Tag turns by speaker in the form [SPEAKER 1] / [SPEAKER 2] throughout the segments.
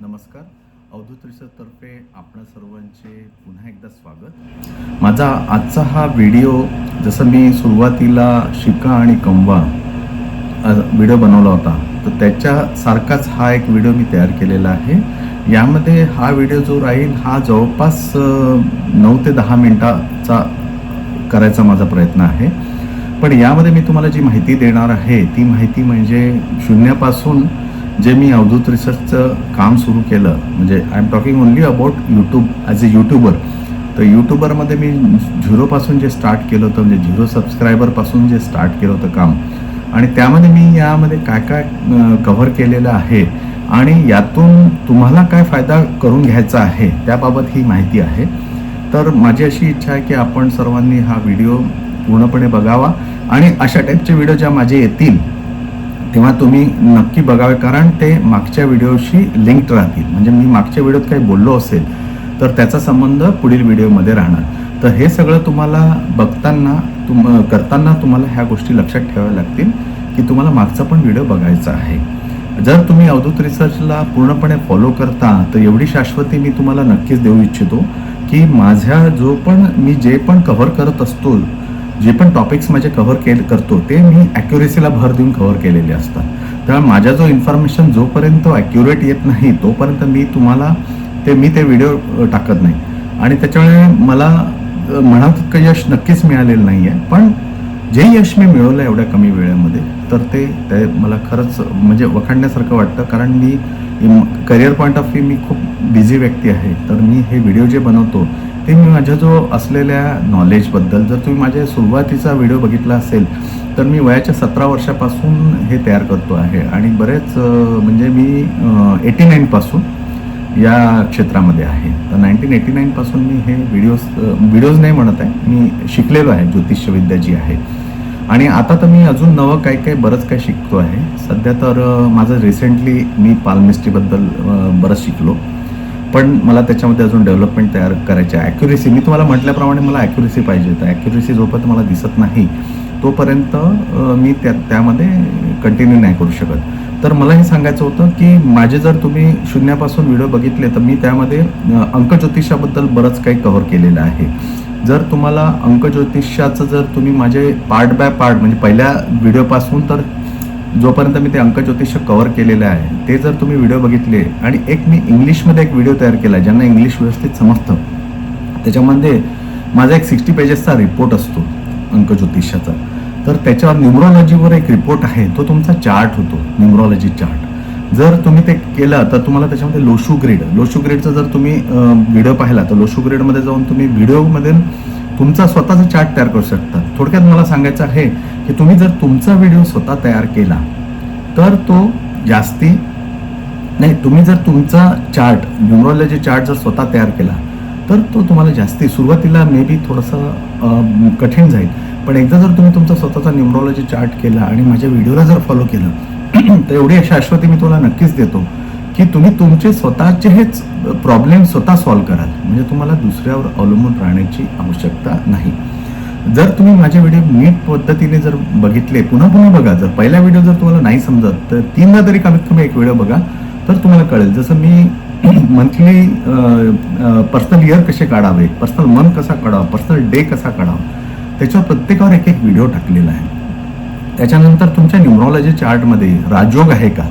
[SPEAKER 1] नमस्कार. अवधूत रिसर्चतर्फे आपण सर्वांचे पुन्हा एकदा स्वागत. माझा आजचा हा व्हिडिओ जसं मी सुरुवातीला शिका आणि कमवा व्हिडिओ बनवला होता तर त्याच्यासारखाच हा एक व्हिडिओ मी तयार केलेला आहे. यामध्ये हा व्हिडिओ जो राहील हा जवळपास नऊ ते दहा मिनटाचा करायचा माझा प्रयत्न आहे. पण यामध्ये मी तुम्हाला जी माहिती देणार आहे ती माहिती म्हणजे शून्यापासून जे मी अवधूत रिसर्चचं काम सुरू केलं म्हणजे I am talking only about YouTube as a YouTuber तर यूट्यूबरमध्ये मी झिरोपासून जे स्टार्ट केलं होतं म्हणजे झिरो सबस्क्रायबरपासून जे स्टार्ट केलं होतं काम आणि त्यामध्ये मी यामध्ये काय काय कव्हर केलेलं आहे आणि यातून तुम्हाला काय फायदा करून घ्यायचा आहे त्याबाबत ही माहिती आहे. तर माझी अशी इच्छा आहे की आपण सर्वांनी हा व्हिडिओ पूर्णपणे बघावा आणि अशा टाईपचे व्हिडिओ ज्या माझे येतील तेव्हा तुम्ही नक्की बघावे कारण ते मागच्या व्हिडिओशी लिंक्ड राहतील. म्हणजे मी मागच्या व्हिडिओत काही बोललो असेल तर त्याचा संबंध पुढील व्हिडिओमध्ये राहणार. तर हे सगळं तुम्हाला बघताना तुम करताना तुम्हाला ह्या गोष्टी लक्षात ठेवाव्या लागतील की तुम्हाला मागचा पण व्हिडिओ बघायचा आहे. जर तुम्ही अवधूत रिसर्चला पूर्णपणे फॉलो करता तर एवढी शाश्वती मी तुम्हाला नक्कीच देऊ इच्छितो की माझ्या जो पण मी जे पण कव्हर करत असतो जे पण टॉपिक्स माझे कव्हर के करतो ते मी ॲक्युरेसीला भर देऊन कव्हर केलेले असतात. त्यामुळे माझा जो इन्फॉर्मेशन जोपर्यंत ॲक्युरेट येत नाही तोपर्यंत मी तुम्हाला ते मी ते व्हिडिओ टाकत नाही. आणि त्याच्यामुळे मला अ, मनात इतकं यश नक्कीच मिळालेलं नाही आहे पण जे यश मी मिळवलं एवढ्या कमी वेळेमध्ये तर ते ते मला खरंच म्हणजे वखाणण्यासारखं वाटतं. कारण मी करिअर पॉईंट ऑफ व्ह्यू मी खूप बिझी व्यक्ती आहे. तर मी हे व्हिडिओ जे बनवतो ते मी माझ्या जो असलेल्या नॉलेजबद्दल जर तुम्ही माझ्या सुरुवातीचा व्हिडिओ बघितला असेल तर मी वयाच्या सतरा वर्षापासून हे तयार करतो आहे. आणि बरेच म्हणजे मी एटी नाईनपासून या क्षेत्रामध्ये आहे. तर नाईन्टीन एटी नाईनपासून मी हे व्हिडिओज व्हिडिओज नाही म्हणत आहे मी शिकलेलो आहे ज्योतिषविद्या जी आहे. आणि आता तर मी अजून नवं काय काय बरंच काय शिकतो आहे. सध्या तर माझं रिसेंटली मी पालमिस्ट्रीबद्दल बरंच शिकलो. पण मला त्याच्यामध्ये अजून डेव्हलपमेंट तयार करायची आहे. ॲक्युरेसी मी तुम्हाला म्हटल्याप्रमाणे मला ॲक्युरेसी पाहिजे तर ॲक्युरेसी जोपर्यंत मला दिसत नाही तोपर्यंत मी त्या त्यामध्ये कंटिन्यू नाही करू शकत. तर मला हे सांगायचं होतं की माझे जर तुम्ही शून्यापासून व्हिडिओ बघितले तर मी त्यामध्ये अंक अंकज्योतिषाबद्दल बरंच काही कव्हर केलेलं आहे. जर तुम्हाला अंकज्योतिषाचं जर तुम्ही माझे पार्ट बाय पार्ट म्हणजे पहिल्या व्हिडिओपासून तर जोपर्यंत मी ते अंकज्योतिष कव्हर केलेलं आहे ते जर तुम्ही व्हिडिओ बघितले आणि एक मी इंग्लिशमध्ये एक व्हिडिओ तयार केला ज्यांना इंग्लिश व्यवस्थित समजतं त्याच्यामध्ये माझा एक सिक्स्टी पेजेसचा रिपोर्ट असतो अंकज्योतिषाचा. तर त्याच्यावर न्युमरॉलॉजीवर एक रिपोर्ट आहे तो तुमचा चार्ट होतो न्युमरॉलॉजी चार्ट जर तुम्ही ते केलं तर तुम्हाला त्याच्यामध्ये लोशू ग्रेड लोशू ग्रेडचा जर तुम्ही व्हिडिओ पाहिला तर लोशू ग्रेडमध्ये जाऊन तुम्ही व्हिडिओमध्ये तुमचा स्वतःचा चार्ट तयार करू शकता. थोडक्यात मला सांगायचं आहे की तुम्ही जर तुमचा व्हिडिओ स्वतः तयार केला तर तो जास्ती नाही तुम्ही जर तुमचा चार्ट न्युमरॉलॉजी चार्ट जर स्वतः तयार केला तर तो तुम्हाला जास्ती. सुरुवातीला मे बी थोडंसं कठीण जाईल. पण एकदा जर तुम्ही तुमचा स्वतःचा न्युमरॉलॉजी चार्ट केला आणि माझ्या व्हिडिओला जर फॉलो केलं तर एवढी अशी मी तुम्हाला नक्कीच देतो. की तुम्ही तुमचे स्वतःचे हेच प्रॉब्लेम स्वतः सॉल्व्ह कराल. म्हणजे तुम्हाला दुसऱ्यावर अवलंबून राहण्याची आवश्यकता नाही. जर तुम्ही माझे व्हिडिओ नीट पद्धतीने जर बघितले पुन्हा पुन्हा बघा. जर पहिला व्हिडिओ जर तुम्हाला नाही समजत तर तीनदा तरी कमीत कमी एक व्हिडिओ बघा तर तुम्हाला कळेल. जसं मी मंथली पर्सनल इयर कसे काढावे पर्सनल मन कसा काढावा पर्सनल डे कसा काढावा त्याच्यावर प्रत्येकावर एक एक व्हिडिओ टाकलेला आहे. त्याच्यानंतर तुमच्या न्युमरॉलॉजी चार्टमध्ये राजयोग आहे का?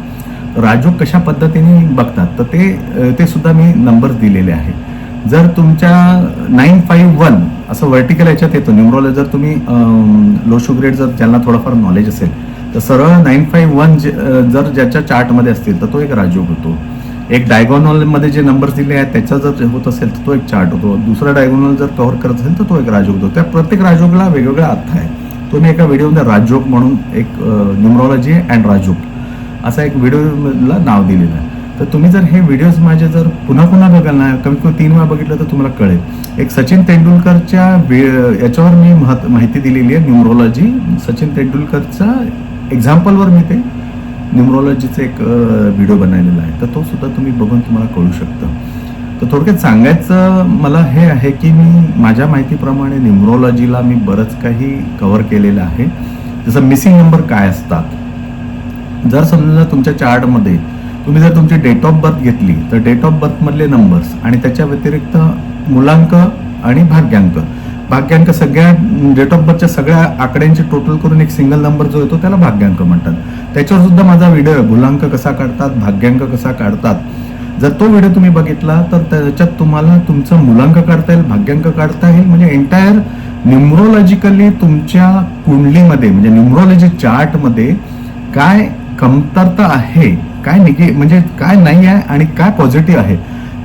[SPEAKER 1] राजू कशा पद्धतीने बघतात? तर ते ते सुद्धा मी नंबर्स दिलेले आहे जर तुमच्या नाईन फाईव्ह वन असं व्हर्टिकल याच्यात येतो न्युमरॉलॉजी जर तुम्ही लो ग्रेड जर ज्यांना थोडंफार नॉलेज असेल तर सरळ नाईन फाईव्ह वन जर ज्याच्या चार्टमध्ये असतील तर तो एक राजयोग होतो. एक डायगोनॉलमध्ये जे नंबर्स दिले आहेत त्याचा जर होत असेल तर तो एक चार्ट होतो. दुसरा डायगोनॉल जर कव्हर करत असेल तर तो एक राजयोग होतो. त्या प्रत्येक राजयोगला वेगवेगळा अर्थ आहे. तो मी एका व्हिडिओमध्ये राजयोग म्हणून एक न्युमरॉलॉजी अँड राजयोग असा एक व्हिडिओला नाव दिलेलं आहे. तर तुम्ही जर हे व्हिडिओज माझे जर पुन्हा पुन्हा बघाल ना कमीत कमी तीन वेळा बघितलं तर तुम्हाला कळेल. एक सचिन तेंडुलकरच्या वे- याच्यावर मी महत् माहिती दिलेली आहे न्युमरॉलॉजी. सचिन तेंडुलकरचा एक्झाम्पलवर मी ते न्युमरॉलॉजीचा एक व्हिडिओ बनवलेला आहे. तर तो सुद्धा तुम्ही बघून तुम्हाला कळू शकतं. तर थोडक्यात सांगायचं मला हे आहे की मी माझ्या माहितीप्रमाणे न्युमरॉलॉजीला मी बरंच काही कव्हर केलेलं आहे. जसं मिसिंग नंबर काय असतात? जर समजा तुमच्या चार्टमध्ये तुम्ही जर तुमची डेट ऑफ बर्थ घेतली तर डेट ऑफ बर्थमधले नंबर्स आणि त्याच्या व्यतिरिक्त मुलांक आणि भाग्यांक. भाग्यांक सगळ्या डेट ऑफ बर्थच्या सगळ्या आकड्यांची टोटल करून एक सिंगल नंबर जो येतो त्याला भाग्यांक म्हणतात. त्याच्यावर सुद्धा माझा व्हिडिओ आहे मुलांक कसा काढतात भाग्यांक कसा काढतात. जर तो व्हिडिओ तुम्ही बघितला तर त्याच्यात तुम्हाला तुमचं मुलांक काढता येईल भाग्यांक काढता येईल. म्हणजे एंटायर न्युमरोलॉजिकली तुमच्या कुंडलीमध्ये म्हणजे न्युमरोलॉजी चार्टमध्ये काय कमतरता आहे काय निगे म्हणजे काय नाही आहे आणि काय पॉझिटिव्ह आहे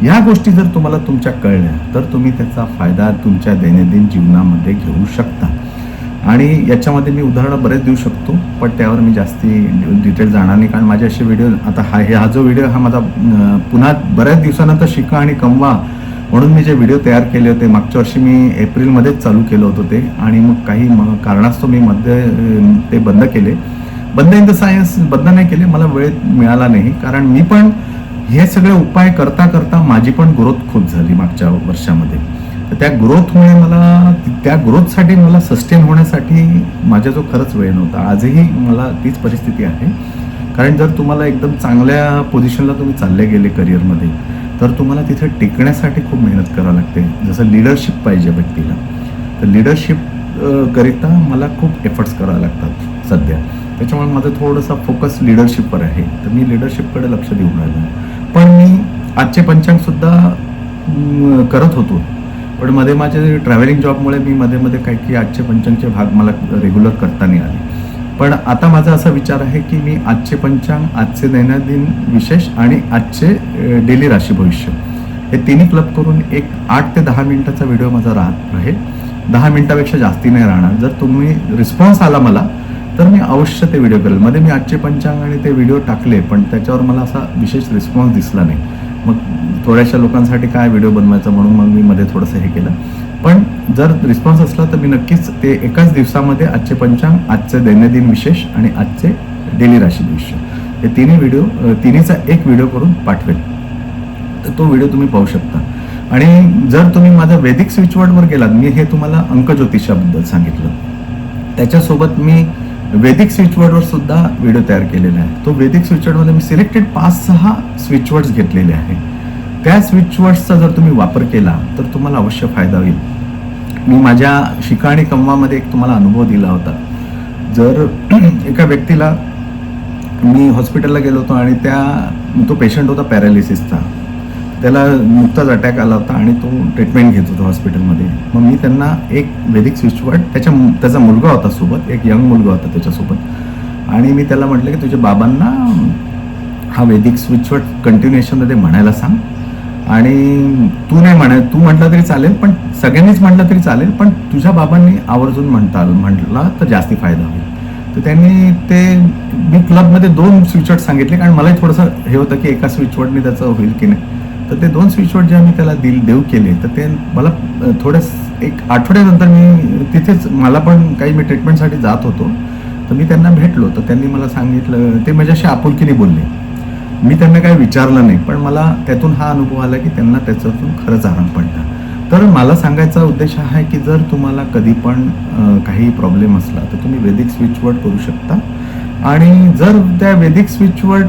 [SPEAKER 1] या गोष्टी जर तुम्हाला तुमच्या कळल्या तर तुम्ही त्याचा फायदा तुमच्या दैनंदिन जीवनामध्ये घेऊ शकता. आणि याच्यामध्ये मी उदाहरणं बरेच देऊ शकतो पण त्यावर मी जास्ती डिटेल जाणार नाही कारण माझे असे व्हिडिओ आता हा हे हा जो व्हिडिओ हा माझा पुन्हा बऱ्याच दिवसानंतर शिका आणि कमवा म्हणून मी जे व्हिडिओ तयार केले होते मागच्या वर्षी मी एप्रिलमध्येच चालू केलं होतं ते आणि मग काही म- कारणास्तव मी मध्ये ते बंद केले. बंद इन द सायन्स बंद नाही केले मला वेळ मिळाला नाही. कारण मी पण हे सगळे उपाय करता करता माझी पण ग्रोथ खूप झाली मागच्या वर्षामध्ये. तर त्या ग्रोथमुळे मला त्या ग्रोथसाठी मला सस्टेन होण्यासाठी माझ्या जो खरंच वेळ नव्हता. आजही मला तीच परिस्थिती आहे. कारण जर तुम्हाला एकदम चांगल्या पोझिशनला तुम्ही चालले गेले करिअरमध्ये तर तुम्हाला तिथे टिकण्यासाठी खूप मेहनत करावी लागते. जसं लिडरशिप पाहिजे व्यक्तीला. तर लिडरशिप करिता मला खूप एफर्ट्स करावे लागतात सध्या. त्याच्यामुळे माझं थोडंसं फोकस लिडरशिपवर आहे. तर मी लिडरशिपकडे लक्ष देऊन राहिलो. पण मी आजचे पंचांगसुद्धा करत होतो. पण मध्ये माझे ट्रॅव्हलिंग जॉबमुळे मी मध्ये मध्ये काही की आजचे पंचांगचे भाग मला रेग्युलर करता नाही आले. पण आता माझा असा विचार आहे की मी आजचे पंचांग आजचे दैनंदिन विशेष आणि आजचे डेली राशी भविष्य हे तिन्ही क्लब करून एक आठ ते दहा मिनिटाचा व्हिडिओ माझा राहत राहील दहा मिनिटापेक्षा जास्ती नाही राहणार. जर तुम्ही रिस्पॉन्स आला मला तर मी अवश्य ते व्हिडिओ करेल. मध्ये मी आजचे पंचांग आणि ते व्हिडिओ टाकले पण त्याच्यावर मला असा विशेष रिस्पॉन्स दिसला नाही. मग थोड्याशा लोकांसाठी काय व्हिडिओ बनवायचा म्हणून मग मी मध्ये थोडंसं हे केलं. पण जर रिस्पॉन्स असला तर मी नक्कीच ते एकाच दिवसामध्ये आजचे पंचांग आजचे दैनंदिन विशेष आणि आजचे डेली राशी भविष्य. हे तिन्ही व्हिडिओ तिन्हीचा एक व्हिडिओ करून पाठवेल. तर तो व्हिडिओ तुम्ही पाहू शकता. आणि जर तुम्ही माझ्या वैदिक स्विचवर्डवर गेलात मी हे तुम्हाला अंकज्योतिषाबद्दल सांगितलं. त्याच्यासोबत मी वेदिक स्विचवर्डवर सुद्धा व्हिडिओ तयार केलेला आहे. तो वेदिक स्विचवर्डमध्ये मी सिलेक्टेड पाच सहा स्विचवर्ड्स घेतलेले आहे. त्या स्विचवर्ड्सचा जर तुम्ही वापर केला तर तुम्हाला अवश्य फायदा होईल. मी माझ्या शिका आणि कमवामध्ये एक तुम्हाला अनुभव दिला होता. जर एका व्यक्तीला मी हॉस्पिटलला गेलो होतो आणि त्या तो पेशंट होता पॅरालिसिसचा त्याला नुकताच अटॅक आला होता आणि तो ट्रीटमेंट घेत होता हॉस्पिटलमध्ये. मग मी त्यांना एक वैदिक स्विचवर्ड त्याच्या त्याचा मुलगा होता सोबत एक यंग मुलगा होता त्याच्यासोबत. आणि मी त्याला म्हटलं की तुझ्या बाबांना हा वैदिक स्विचवर्ड कंटिन्युएशनमध्ये म्हणायला सांग. आणि तू नाही म्हणाय तू म्हटलं तरी चालेल पण सगळ्यांनीच म्हटलं तरी चालेल पण तुझ्या बाबांनी आवर्जून म्हणता म्हटला तर जास्ती फायदा होईल. तर त्यांनी ते मी क्लबमध्ये दोन स्विचवर्ड सांगितले कारण मलाही थोडंसं हे होतं की एका स्विचवर्डने त्याचं होईल की नाही. तर ते दोन स्विचवर्ड जे आम्ही त्याला दिल देऊ केले तर ते मला अ, एक आठवड्यानंतर मी तिथेच मला पण काही मी ट्रीटमेंटसाठी जात होतो. तर मी त्यांना भेटलो तर त्यांनी मला सांगितलं ते माझ्याशी आपुलकीने बोलले. मी त्यांना काही विचारलं नाही पण मला त्यातून हा अनुभव आला की त्यांना त्याच्यातून खरंच आराम पडला. तर मला सांगायचा उद्देश हा आहे की जर तुम्हाला कधी पण काही प्रॉब्लेम असला तर तुम्ही वेदिक स्विचवर्ड करू शकता. आणि जर त्या वेदिक स्विचवर्ड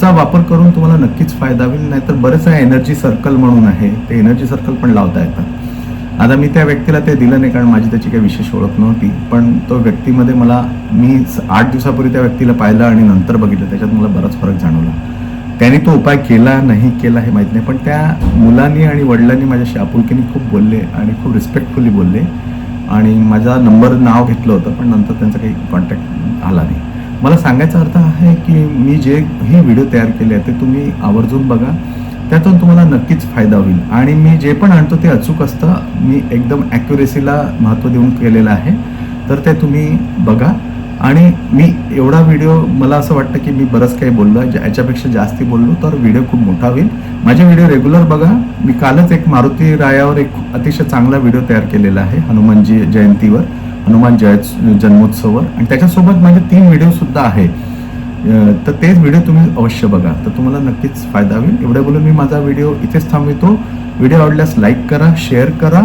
[SPEAKER 1] चा वापर करून तुम्हाला नक्कीच फायदा होईल नाहीतर बरेच एनर्जी सर्कल म्हणून आहे ते एनर्जी सर्कल पण लावता येतात आता मी त्या व्यक्तीला ते दिलं नाही कारण माझी त्याची काही विशेष ओळख नव्हती. पण तो व्यक्तीमध्ये मला मी आठ दिवसापूर्वी त्या व्यक्तीला पाहिलं आणि नंतर बघितलं त्याच्यात मला बराच फरक जाणवला. त्याने तो उपाय केला नाही केला हे माहीत नाही पण त्या मुलांनी आणि वडिलांनी माझ्याशी आपुलकीने खूप बोलले आणि खूप रिस्पेक्टफुली बोलले. आणि माझा नंबर नाव घेतलं होतं पण नंतर त्यांचा काही कॉन्टॅक्ट आला नाही. मला सांगायचा अर्थ आहे की मी जे हे व्हिडिओ तयार केले आहे ते तुम्ही आवर्जून बघा. त्यातून तुम्हाला नक्कीच फायदा होईल. आणि मी जे पण आणतो ते अचूक असतं. मी एकदम ॲक्युरेसीला महत्त्व देऊन केलेलं आहे. तर ते तुम्ही बघा. आणि मी एवढा व्हिडिओ मला असं वाटतं की मी बरंच काही बोललो आहे. याच्यापेक्षा जास्ती बोललो तर व्हिडिओ खूप मोठा होईल. माझे व्हिडिओ रेग्युलर बघा. मी कालच एक मारुती रायावर एक अतिशय चांगला व्हिडिओ तयार केलेला आहे. हनुमानजी जयंतीवर. हनुमान जय जन्मोत्सववर. आणि त्याच्यासोबत माझे तीन व्हिडिओसुद्धा आहे. तर तेच व्हिडिओ तुम्ही अवश्य बघा. तर तुम्हाला नक्कीच फायदा होईल. एवढं बोलून मी माझा व्हिडिओ इथेच थांबवितो. व्हिडिओ आवडल्यास लाईक करा शेअर करा.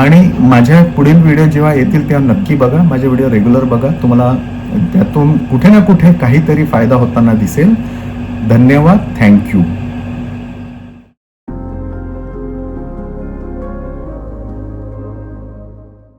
[SPEAKER 1] आणि माझ्या पुढील व्हिडिओ जेव्हा येतील तेव्हा नक्की बघा. माझे व्हिडिओ रेग्युलर बघा. तुम्हाला त्यातून कुठे ना कुठे काहीतरी फायदा होताना दिसेल. धन्यवाद. थँक्यू